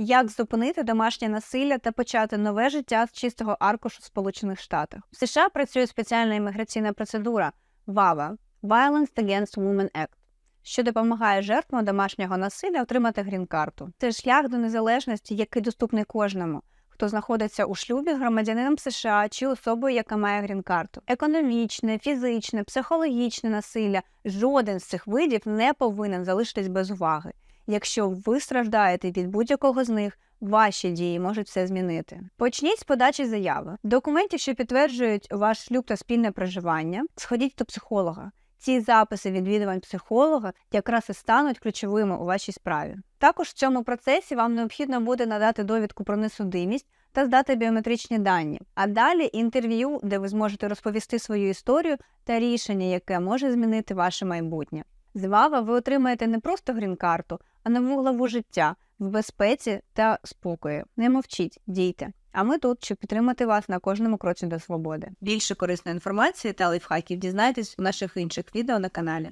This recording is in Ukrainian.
Як зупинити домашнє насилля та почати нове життя з чистого аркушу в Сполучених Штатах? В США працює спеціальна імміграційна процедура ВАВА Violence Against Women Act, що допомагає жертвам домашнього насилля отримати грін-карту. Це шлях до незалежності, який доступний кожному. Хто знаходиться у шлюбі громадянином США чи особою, яка має грін-карту. Економічне, фізичне, психологічне насилля жоден з цих видів не повинен залишитись без уваги. Якщо ви страждаєте від будь-якого з них, ваші дії можуть все змінити. Почніть з подачі заяви, документів, що підтверджують ваш шлюб та спільне проживання. Сходіть до психолога. Ці записи відвідувань психолога якраз і стануть ключовими у вашій справі. Також в цьому процесі вам необхідно буде надати довідку про несудимість та здати біометричні дані. А далі інтерв'ю, де ви зможете розповісти свою історію та рішення, яке може змінити ваше майбутнє. З ВАВА ви отримаєте не просто грін-карту, а нову главу життя в безпеці та спокої. Не мовчіть, дійте. А ми тут, щоб підтримати вас на кожному кроці до свободи. Більше корисної інформації та лайфхаків дізнайтесь у наших інших відео на каналі.